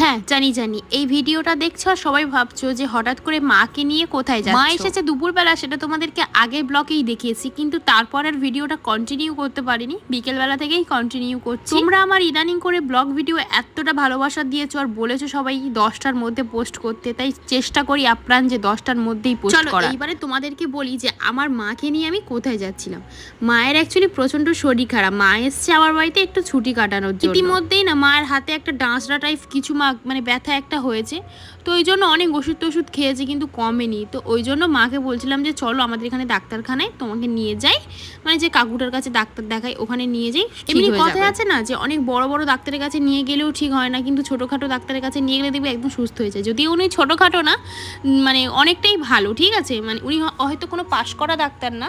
হ্যাঁ জানি জানি। এই ভিডিওটা দেখছ আর সবাই ভাবছ যে হঠাৎ করে মাকে নিয়ে কোথায় যাচ্ছ? মা এসেছে দুপুরবেলা সেটা তোমাদেরকে আগে ব্লকেই দেখিয়েছি কিন্তু তারপর আর ভিডিওটা কন্টিনিউ করতে পারিনি। বিকেলবেলা থেকেই কন্টিনিউ করছি। তোমরা আমার ইদানিং করে ব্লগ ভিডিও এতটা ভালোবাসা দিয়েছ আর বলেছ সবাই দশটার মধ্যে পোস্ট করতে তাই চেষ্টা করি আপ্রাণ যে দশটার মধ্যেই পোস্ট করা এইবারে তোমাদেরকে বলি যে আমার মাকে নিয়ে আমি কোথায় যাচ্ছিলাম? মায়ের অ্যাকচুয়ালি প্রচণ্ড শরীর খারাপ। মা এসছে আমার বাড়িতে একটু ছুটি কাটানোর জন্য। ইতিমধ্যেই না মায়ের হাতে একটা ডাঁসরা টাইপ কিছু মা মানে ব্যথা একটা হয়েছে। তো ওই জন্য অনেক ওষুধ টষুধ খেয়েছে কিন্তু কমেনি। তো ওই জন্য মাকে বলছিলাম যে চলো আমাদের এখানে ডাক্তারখানায় তোমাকে নিয়ে যাই। মানে যে কাকুটার কাছে ডাক্তার দেখাই ওখানে নিয়ে যাই। এমনি কথায় আছে না যে অনেক বড় বড় ডাক্তারের কাছে নিয়ে গেলেও ঠিক হয় না। কিন্তু ছোটোখাটো ডাক্তারের কাছে নিয়ে গেলে দেখবে একদম সুস্থ হয়ে যায়। যদিও উনি ছোটোখাটো না মানে অনেকটাই ভালো ঠিক আছে? মানে উনি হয়তো কোনো পাশ করা ডাক্তার না।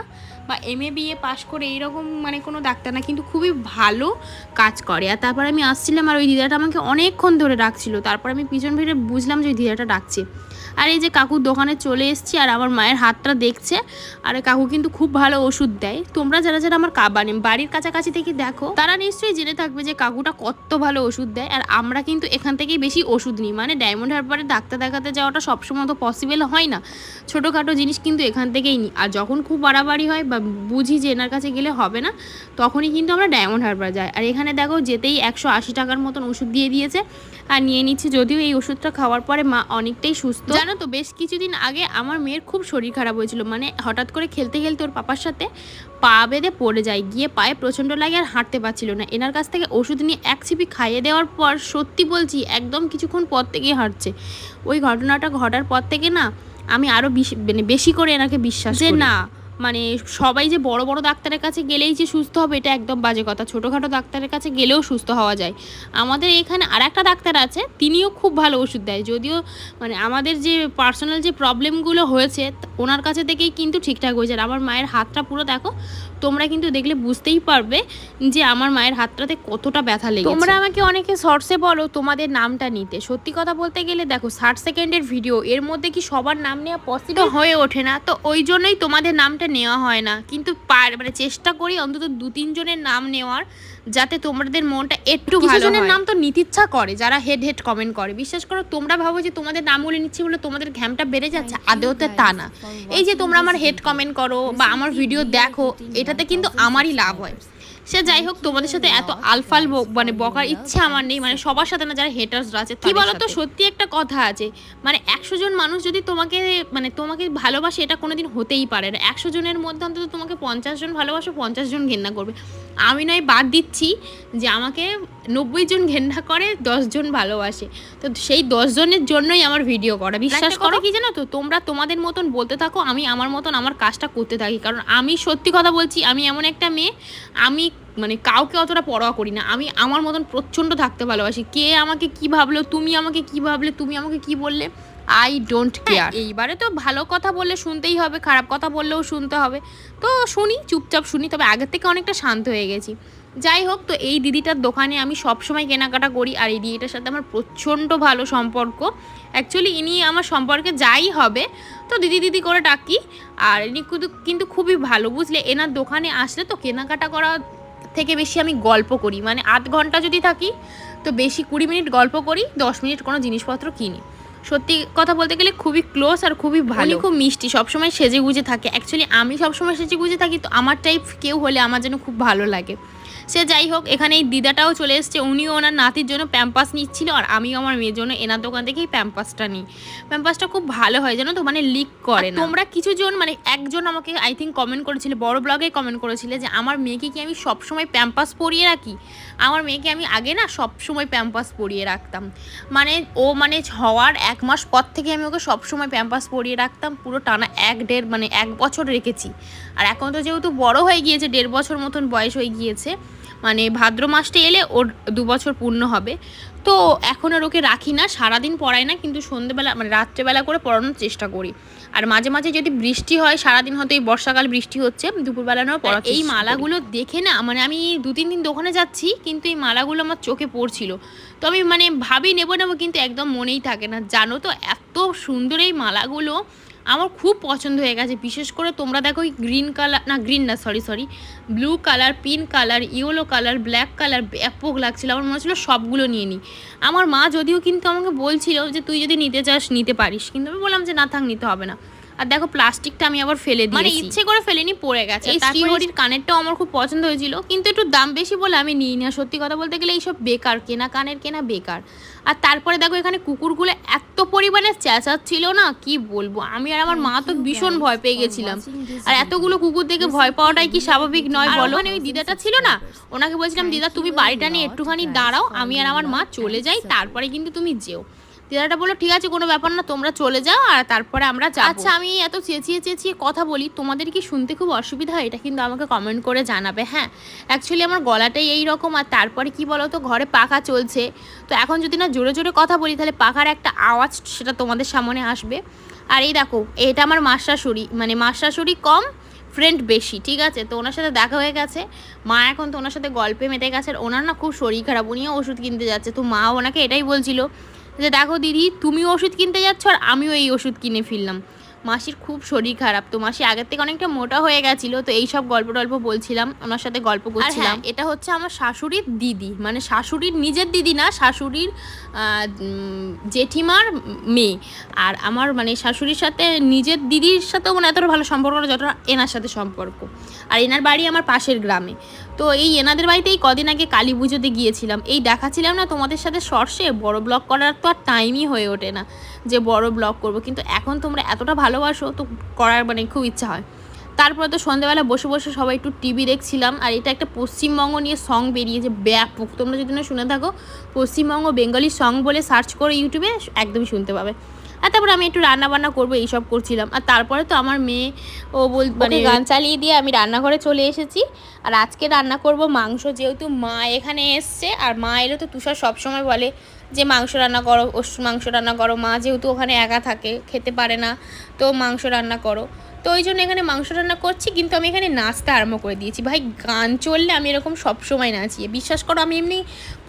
বা এম এ বিএ পাশ করে এইরকম মানে কোনো ডাক্তার না, কিন্তু খুবই ভালো কাজ করে। আর তারপর আমি আসছিলাম আর ওই দিদাটা আমাকে অনেকক্ষণ ধরে ডাকছিল। তারপর আমি পিছন ফিরে বুঝলাম যে ওই দিদাটা ডাকছে। আর এই যে কাকুর দোকানে চলে এসেছি আর আমার মায়ের হাতটা দেখছে। আর কাকু কিন্তু খুব ভালো ওষুধ দেয়। তোমরা যারা যারা আমার কা- মানে বাড়ির কাছাকাছি থেকে দেখো, তারা নিশ্চয়ই জেনে থাকবে যে কাকুটা কত ভালো ওষুধ দেয়। আর আমরা কিন্তু এখান থেকেই বেশি ওষুধ নিই। মানে ডায়মন্ড হারবারে ডাক্তার দেখাতে যাওয়াটা সবসময় তো পসিবল হয় না। ছোটোখাটো জিনিস কিন্তু এখান থেকেই নিই। আর যখন খুব বাড়াবাড়ি হয় বা বুঝি যে এনার কাছে গেলে হবে না তখনই কিন্তু আমরা ডায়মন্ড হারবার যাই। আর এখানে দেখো যেতেই একশো আশি টাকার মতন ওষুধ দিয়ে দিয়েছে আর নিয়ে নিচ্ছি যদিও এই ওষুধটা খাওয়ার পরে মা অনেকটাই সুস্থ। জানো তো বেশ কিছুদিন আগে আমার মেয়ের খুব শরীর খারাপ হয়েছিল মানে হঠাৎ করে খেলতে খেলতে ওর পাপার সাথে পা বেঁধে পড়ে যায় গিয়ে পায়ে প্রচণ্ড লাগে আর হাঁটতে পারছিল না। এনার কাছ থেকে ওষুধ নিয়ে এক ছিপি খাইয়ে দেওয়ার পর সত্যি বলছি একদম কিছুক্ষণ পর থেকেই হাঁটছে। ওই ঘটনাটা ঘটার পর থেকে না আমি আরও বেশি মানে বেশি করে এনাকে বিশ্বাস যে না মানে সবাই যে বড় বড় ডাক্তারের কাছে গেলেই যে সুস্থ হবে এটা একদম বাজে কথা। ছোটোখাটো ডাক্তারের কাছে গেলেও সুস্থ হওয়া যায়। আমাদের এখানে আর একটা ডাক্তার আছে তিনিও খুব ভালো ওষুধ দেয়। যদিও মানে আমাদের যে পার্সোনাল যে প্রবলেমগুলো হয়েছে ওনার কাছে থেকেই কিন্তু ঠিকঠাক হয়েছে আর আমার মায়ের হাতটা পুরো দেখো তোমরা কিন্তু দেখলে বুঝতেই পারবে যে আমার মায়ের হাতটাতে কতটা ব্যথা লেগে তোমরা আমাকে অনেকে শর্টসে বলো তোমাদের নামটা নিতে। সত্যি কথা বলতে গেলে দেখো ষাট সেকেন্ডের ভিডিও এর মধ্যে কি সবার নাম নেওয়া পসিবল হয়ে ওঠে না। তো ওই জন্যই তোমাদের নামটা নেওয়া হয় না। কিন্তু পার মানে চেষ্টা করি অন্তত দু তিনজনের নাম নেওয়ার যাতে তোমাদের মনটা একটু ভালো কিছুজনের নাম তো নিতে ইচ্ছা করে যারা হেড হেড কমেন্ট করে। বিশ্বাস করো তোমরা ভাবো যে তোমাদের নাম বলে নিচ্ছি বলে তোমাদের ঘ্যামটা বেড়ে যাচ্ছে আদৌতে তা না। এই যে তোমরা আমার হেড কমেন্ট করো বা আমার ভিডিও দেখো এটাতে কিন্তু আমারই লাভ হয়। সে যাই হোক তোমাদের সাথে এত আলফাল মানে বকার ইচ্ছে আমার নেই মানে সবার সাথে না যারা হেটার্সরা আছে কি বলো তো সত্যি একটা কথা আছে মানে একশো জন মানুষ যদি তোমাকে মানে তোমাকে ভালোবাসে এটা কোনোদিন হতেই পারে না। একশো জনের মধ্যে অন্তত তোমাকে পঞ্চাশ জন ভালোবাসো পঞ্চাশ জন ঘেন্না করবে। আমি নয় বাদ দিচ্ছি যে আমাকে নব্বই জন ঘেন্না করে জন ভালোবাসে। তো সেই জনের জন্যই আমার ভিডিও করা। বিশ্বাস করো কি জানো তো? তোমরা তোমাদের মতন বলতে থাকো আমি আমার মতন আমার কাজটা করতে থাকি। কারণ আমি সত্যি কথা বলছি আমি এমন একটা মেয়ে আমি মানে কাউকে অতটা পরোয়া করি না। আমি আমার মতন প্রচণ্ড থাকতে ভালোবাসি। কে আমাকে কি ভাবলো তুমি আমাকে কি ভাবলে তুমি আমাকে কি বললে আই ডোন্ট কেয়ার এইবারে তো ভালো কথা বললে শুনতেই হবে খারাপ কথা বললেও শুনতে হবে। তো শুনি চুপচাপ শুনি তবে আগের থেকে অনেকটা শান্ত হয়ে গেছি। যাই হোক, তো এই দিদিটার দোকানে আমি সবসময় কেনাকাটা করি আর এই দিদিটার সাথে আমার প্রচণ্ড ভালো সম্পর্ক। অ্যাকচুয়ালি ইনি আমার সম্পর্কে যাই হবে, তো দিদি দিদি করে ডাকি আর ইনি কিন্তু কিন্তু খুবই ভালো, বুঝলে? এনার দোকানে আসলে তো কেনাকাটা করা থেকে বেশি আমি গল্প করি। মানে আধ ঘণ্টা যদি থাকি, তো বেশি কুড়ি মিনিট গল্প করি, দশ মিনিট কোনো জিনিসপত্র কিনি। সত্যি কথা বলতে গেলে খুবই ক্লোজ আর খুবই ভালো। খুব মিষ্টি, সবসময় সেজে গুজে থাকে। অ্যাকচুয়ালি আমি সবসময় সেজে গুজে থাকি, তো আমার টাইপ কেউ হলে আমার যেন খুব ভালো লাগে। সে যাই হোক এখানে এই দিদাটাও চলে এসছে। উনিও ওনার নাতির জন্য প্যাম্পাস নিচ্ছিল আর আমিও আমার মেয়ের জন্য এনার দোকান থেকেই প্যাম্পাসটা নিই। প্যাম্পাসটা খুব ভালো হয়, জানো তো? মানে লিক করে না। তোমরা কিছু জন মানে একজন আমাকে আই থিঙ্ক কমেন্ট করেছিলে, বড় ব্লগে কমেন্ট করেছিলে যে, আমার মেয়েকে কি আমি সবসময় প্যাম্পাস পরিয়ে রাখি? আমার মেয়েকে আমি আগে না সবসময় প্যাম্পাস পরিয়ে রাখতাম। মানে ও মানে হওয়ার এক মাস পর থেকে আমি ওকে সবসময় প্যাম্পাস পরিয়ে রাখতাম। পুরো টানা এক দেড় মানে এক বছর রেখেছি। আর এখন তো যেহেতু বড় হয়ে গিয়েছে, দেড় বছর মতন বয়স হয়ে গিয়েছে মানে ভাদ্র মাসটা এলে ওর দু বছর পূর্ণ হবে। তো এখন আর ওকে রাখি না সারাদিন পড়াই না কিন্তু সন্ধ্যেবেলা মানে রাত্রেবেলা করে পড়ানোর চেষ্টা করি। আর মাঝে মাঝে যদি বৃষ্টি হয় সারাদিন হয়তো এই বর্ষাকাল বৃষ্টি হচ্ছে দুপুরবেলা নেওয়া পড়া এই মালাগুলো দেখে না মানে আমি দু তিন দিন দোকানে যাচ্ছি কিন্তু এই মালাগুলো আমার চোখে পড়ছিল। তো আমি মানে ভাবি নেব নেব কিন্তু একদম মনেই থাকে না। জানো তো এত সুন্দর এই মালাগুলো আমার খুব পছন্দ হয়ে গেছে, বিশেষ করে তোমরা দেখো ওই গ্রিন কালার না গ্রিন না sorry sorry blue colour pink colour yellow colour black colour ব্যাপক লাগছিল, আমার মনে হচ্ছিল সবগুলো নিয়ে নিই। আমার মা যদিও কিন্তু আমাকে বলছিল যে তুই যদি নিতে চাস, নিতে পারিস, কিন্তু আমি বললাম যে না থাক, নিতে হবে না। আর দেখো প্লাস্টিকটা আমি আবার ফেলে দিই মানে ইচ্ছে করে ফেলেনি পড়ে গেছে। এই শ্রীহরির কানেরটাও আমার খুব পছন্দ হয়েছিল। কিন্তু একটু দাম বেশি বলে আমি নিই না। সত্যি কথা বলতে গেলে এইসব বেকার কেনা কানের কেনা বেকার। আর তারপরে দেখো এখানে কুকুরগুলো এত পরিমাণে চেঁচাচ্ছিল না কি বলব? আমি আর আমার মা তো ভীষণ ভয় পেয়ে গেছিলাম। আর এতগুলো কুকুর দেখে ভয় পাওয়াটাই কি স্বাভাবিক নয় বলো? মানে ওই দিদাটা ছিল না। ওনাকে বলছিলাম দিদা তুমি বাড়িটা নিয়ে একটুখানি দাঁড়াও আমি আর আমার মা চলে যাই তারপরে কিন্তু তুমি যেও। দিদাটা বলল, ঠিক আছে, কোনো ব্যাপার না, তোমরা চলে যাও আর তারপরে আমরা যাব। আচ্ছা আমি এত চেঁচিয়ে চেঁচিয়ে কথা বলি, তোমাদের কি শুনতে খুব অসুবিধা হয়? এটা কিন্তু আমাকে কমেন্ট করে জানাবে হ্যাঁ। অ্যাকচুয়ালি আমার গলাটাই এই রকম, আর তারপরে কি বলো তো ঘরে পাখা চলছে। তো এখন যদি না জোরে জোরে কথা বলি, তাহলে পাখার একটা আওয়াজ সেটা তোমাদের সামনে আসবে। আর এই দেখো, এটা আমার মাস শাশুড়ি মানে মাস শাশুড়ি কম ফ্রেন্ড বেশি, ঠিক আছে? তো ওনার সাথে দেখা হয়ে গেছে। মা এখন তো ওনার সাথে গল্পে মেতে গেছে, আর ওনার না খুব শরীর খারাপ, উনিও ওষুধ কিনতে যাচ্ছে। তো মা ওনাকে এটাই বলছিল যে দেখো দিদি তুমিও ওষুধ কিনতে যাচ্ছ আর আমিও এই ওষুধ কিনে ফেললাম। মাসির খুব শরীর খারাপ তো মাসি আগের থেকে অনেকটা মোটা হয়ে গেছিল তো এই সব গল্প টল্প বলছিলাম ওনার সাথে গল্প করছিলাম। এটা হচ্ছে আমার শাশুড়ির দিদি মানে শাশুড়ির নিজের দিদি না শাশুড়ির জেঠিমার মেয়ে। আর আমার মানে শাশুড়ির সাথে নিজের দিদির সাথেও মানে এতটা ভালো সম্পর্ক না যতটা এনার সাথে সম্পর্ক। আর এনার বাড়ি আমার পাশের গ্রামে। তো এই এনাদের বাড়িতেই কদিন আগে কালী পুজোতে গিয়েছিলাম। এই দেখাচ্ছিলাম না তোমাদের সাথে সর্ষে, বড় ব্লগ করার তো আর টাইমই হয়ে ওঠে না যে বড় ব্লগ করব। কিন্তু এখন তোমরা এতটা ভালোবাসো তো করার মানে খুব ইচ্ছা হয়। তারপরে তো সন্ধ্যাবেলা বসে বসে সবাই একটু টিভি দেখছিলাম আর এটা একটা পশ্চিমবঙ্গ নিয়ে সং বেরিয়েছে ব্যাপক। তোমরা যদি না শুনে থাকো পশ্চিমবঙ্গ বেঙ্গলি সং বলে সার্চ করে ইউটিউবে একদমই শুনতে পাবে। আর তারপরে আমি একটু রান্না বান্না করব এইসব করছিলাম। আর তারপরে তো আমার মেয়ে ও বল মানে গান চালিয়ে দিয়ে আমি রান্নাঘরে চলে এসেছি। আর আজকে রান্না করব মাংস যেহেতু মা এখানে এসছে আর মা এলে তো তুষার সবসময় বলে যে মাংস রান্না করো মাংস রান্না করো। মা যেহেতু ওখানে একা থাকে খেতে পারে না তো মাংস রান্না করো। তো ওই জন্য এখানে মাংস রান্না করছি, কিন্তু আমি এখানে নাচতে আরম্ভ করে দিয়েছি। ভাই, গান চললে আমি এরকম সবসময় নাচি বিশ্বাস করো আমি এমনি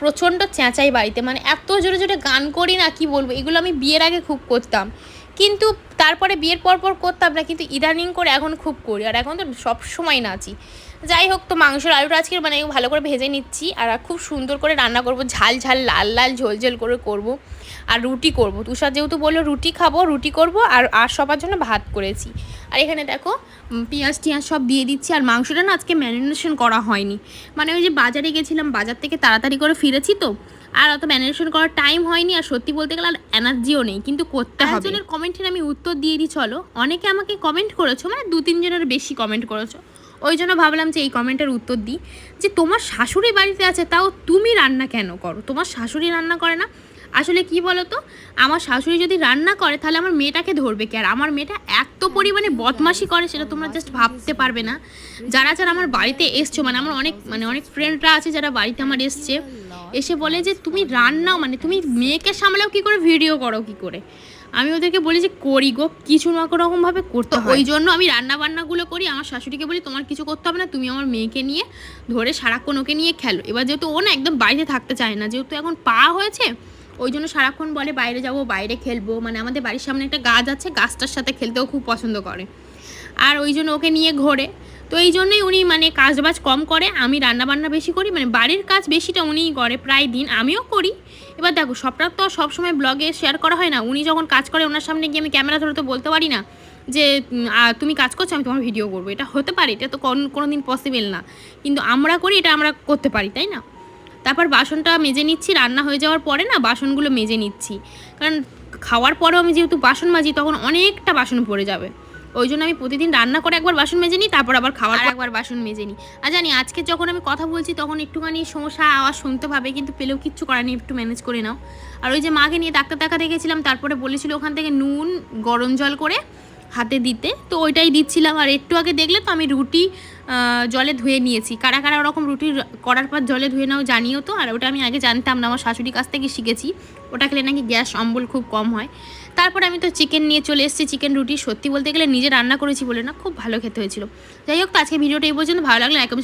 প্রচণ্ড চেঁচাই বাড়িতে মানে এত জোরে জোরে গান করি না, কি বলব? এগুলো আমি বিয়ের আগে খুব করতাম। কিন্তু তারপরে বিয়ের পর পর করতাম না, কিন্তু ইদানিং করে এখন খুব করি, আর এখন তো সব সময় নাচি। যাই হোক, তো মাংসের আলুটা আজকে মানে ভালো করে ভেজে নিচ্ছি, আর খুব সুন্দর করে রান্না করব, ঝাল ঝাল, লাল লাল, ঝোল ঝোল করে করব। আর রুটি করব। তুষার যেহেতু বলল রুটি খাব, রুটি করব আর আর সবার জন্য ভাত করেছি। আর এখানে দেখো পেঁয়াজ টিয়াজ সব দিয়ে দিচ্ছি আর মাংসটা না আজকে ম্যারিনেশন করা হয়নি। মানে ওই যে বাজারে গেছিলাম, বাজার থেকে তাড়াতাড়ি করে ফিরেছি তো, আর অত ম্যারিনেশন করার টাইম হয়নি আর সত্যি বলতে গেলে আর এনার্জিও নেই, কিন্তু করতে হবে। একজনের কমেন্টের আমি উত্তর দিয়ে দিই, চলো। অনেকে আমাকে কমেন্ট করেছ মানে দু, তিনজনের বেশি কমেন্ট করেছ। ওই জন্য ভাবলাম যে এই কমেন্টের উত্তর দিই। যে তোমার শাশুড়ি বাড়িতে আছে, তাও তুমি রান্না কেন করো? তোমার শাশুড়ি রান্না করে না আসলে কি বলো তো আমার শাশুড়ি যদি রান্না করে, তাহলে আমার মেয়েটাকে ধরবে কি? আর আমার মেয়েটা এত পরিমাণে বদমাশি করে সেটা তোমরা জাস্ট ভাবতে পারবে না। যারা যারা আমার বাড়িতে এসছো মানে আমার অনেক মানে অনেক ফ্রেন্ডরা আছে যারা বাড়িতে আমার এসছে, এসে বলে যে, তুমি রান্নাও মানে তুমি মেয়েকে সামলাও কি করে ভিডিও করো কি করে? আমি ওদেরকে বলি যে, করি গো, কিছু না রকমভাবে করতে ওই জন্য আমি রান্না বান্নাগুলো করি, আমার শাশুড়িকে বলি, তোমার কিছু করতে হবে না, তুমি আমার মেয়েকে নিয়ে ধরে সারাক্ষণ ওকে নিয়ে খেলো। এবার যেহেতু ও না একদম বাইরে থাকতে চায় না, যেহেতু এখন পা হয়েছে ওই জন্য সারাক্ষণ বলে বাইরে যাব, বাইরে খেলব। মানে আমাদের বাড়ির সামনে একটা গাছ আছে, গাছটার সাথে খেলতেও খুব পছন্দ করে। আর ওই জন্য ওকে নিয়ে ঘোরে। তো এই জন্যই উনি মানে কাজবাজ কম করে, আমি রান্না বান্না বেশি করি মানে বাড়ির কাজ বেশিটা উনিই করে প্রায় দিন, আমিও করি। এবার দেখো, সবটা তো সবসময় ব্লগে শেয়ার করা হয় না। উনি যখন কাজ করে ওনার সামনে গিয়ে আমি ক্যামেরা ধরে তো বলতে পারি না যে তুমি কাজ করছ, আমি তোমার ভিডিও করব। এটা হতে পারে, এটা তো কোনো দিন পসিবল না। কিন্তু আমরা করি, এটা আমরা করতে পারি, তাই না? তারপর বাসনটা মেজে নিচ্ছি, রান্না হয়ে যাওয়ার পরে না বাসনগুলো মেজে নিচ্ছি। কারণ খাওয়ার পরেও আমি যেহেতু বাসন মাজি, তখন অনেকটা বাসন পড়ে যাবে। ওই জন্য আমি প্রতিদিন রান্না করে একবার বাসন মেজে নিই, তারপর আবার খাওয়ার একবার বাসন মেজে নিই। আর জানি, আজকে যখন আমি কথা বলছি, তখন একটুখানি সমস্যা, আওয়াজ শুনতে পাবে, কিন্তু পেলেও কিচ্ছু করার নেই, একটু ম্যানেজ করে নাও। আর ওই যে মাকে নিয়ে ডাক্তার দেখাতে গেছিলাম, তারপরে বলেছিল ওখান থেকে নুন, গরম জল করে হাতে দিতে। তো ওইটাই দিচ্ছিলাম। আর একটু আগে দেখলে তো আমি রুটি জলে ধুয়ে নিয়েছি। কারা কারা ওরকম রুটি করার পর জলে ধুয়ে নাও জানিও তো। আর ওটা আমি আগে জানতাম না, আমার শাশুড়ির কাছ থেকে শিখেছি। ওটা খেলে নাকি গ্যাস অম্বল খুব কম হয়। তারপর আমি তো চিকেন নিয়ে চলে এসেছি, চিকেন রুটি। সত্যি বলতে গেলে নিজে রান্না করেছি বলে না, খুব ভালো খেতে হয়েছিল। যাই হোক, তো আজকে ভিডিওটা এই পর্যন্ত। ভালো লাগলে একদম